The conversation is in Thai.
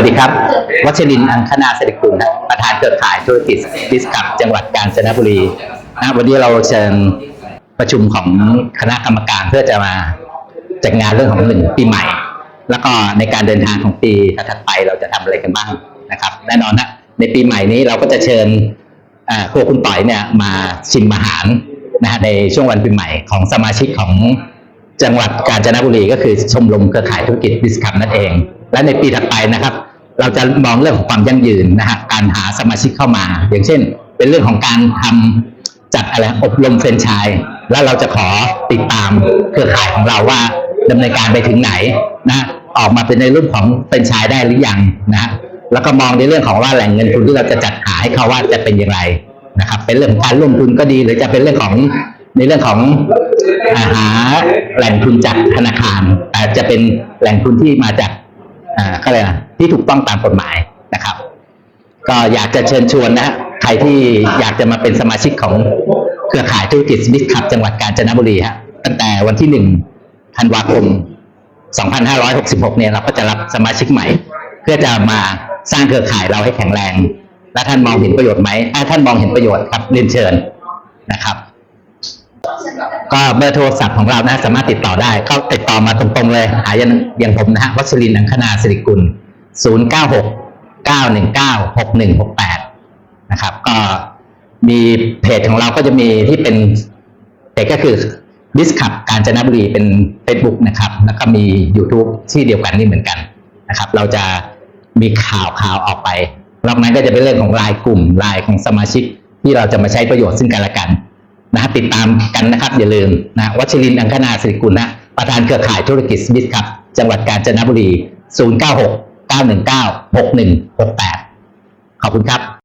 วัสดีครับ วัชรินทร์อังคณาสิริกุลประธานเครือข่ายธุรกิจดิสคับจังหวัดกาญจนบุรีนะวันนี้เราเชิญประชุมของคณะกรรมการเพื่อจะมาจัดงานเรื่องของหนึ่งปีใหม่ แล้วก็ในการเดินทางของปีถัดไปเราจะทำอะไรกันบ้างนะครับ แน่นอนนะในปีใหม่นี้เราก็จะเชิญครัวคุณต่อยเนี่ยมาชิมอาหารนะฮะในช่วงวันปีใหม่ของสมาชิกของจังหวัดกาญจนบุรีก็คือชมรมเครือข่ายธุรกิจบิสคัมนั่นเอง และในปีถัดไปนะครับ เราจะมองเรื่องของความยั่งยืนนะฮะการหาสมาชิกเข้ามา อย่างเช่น เป็นเรื่องของการทำจัดอะไรอบรมเฟรนชส์แล้วเราจะขอติดตามเครือข่ายของเราว่าดำเนินการไปถึงไหนนะออกมาเป็นในรูปของเฟรนชส์ได้หรือยังนะฮะแล้วก็มองในเรื่องของว่าแหล่งเงินทุนที่เราจะจัดหาให้เขาว่าจะเป็นอย่างไรนะครับ เป็นเรื่องของการร่วมทุนก็ดี หรือจะเป็นเรื่องของในเรื่องของอาหาแหล่งทุนจากธนาคารแต่จะเป็นแหล่งทุนที่มาจากอ่าก็เลยนะ ที่ถูกต้องตามกฎหมายนะครับ ก็อยากจะเชิญชวนนะใครที่อยากจะมาเป็นสมาชิกของเครือข่ายธุรกิจสมิธขับจังหวัดกาญจนบุรีฮะตั้งแต่วันที่หนึ่งธันวาคม 2566 เนี่ยเราก็จะรับสมาชิกใหม่ เพื่อจะมาสร้างเครือข่ายเราให้แข็งแรง และท่านมองเห็นประโยชน์ไหมถ้าท่านมองเห็นประโยชน์ครับเรียนเชิญนะครับ ก็เบอร์โทรศัพท์ของเรานะสามารถติดต่อได้ ก็ติดต่อมาตรงๆเลยหายังอย่างผมนะฮะวัชรินทร์อังคณาสิริกุล 0 9 6 9 1 9 6 1 6 8 นะครับ ก็มีเพจของเราก็จะมีที่เป็นเพจก็คือดิสคับการจนบุรีเป็น Facebook นะครับ แล้วก็มี YouTube ที่เดียวกันนี่เหมือนกันนะครับ เราจะมีข่าวข่าวออกไปนอกนั้นก็จะเป็นเรื่องของรายกลุ่มรายของสมาชิก ที่เราจะมาใช้ประโยชน์ซึ่งกันและกันนะติดตามกันนะครับ อย่าลืมนะวัชรินอังคณาสิริกุลนะประธานเครือข่ายธุรกิจสมิธครับจังหวัดกาญจนบุรี 096 919 6168 ขอบคุณครับ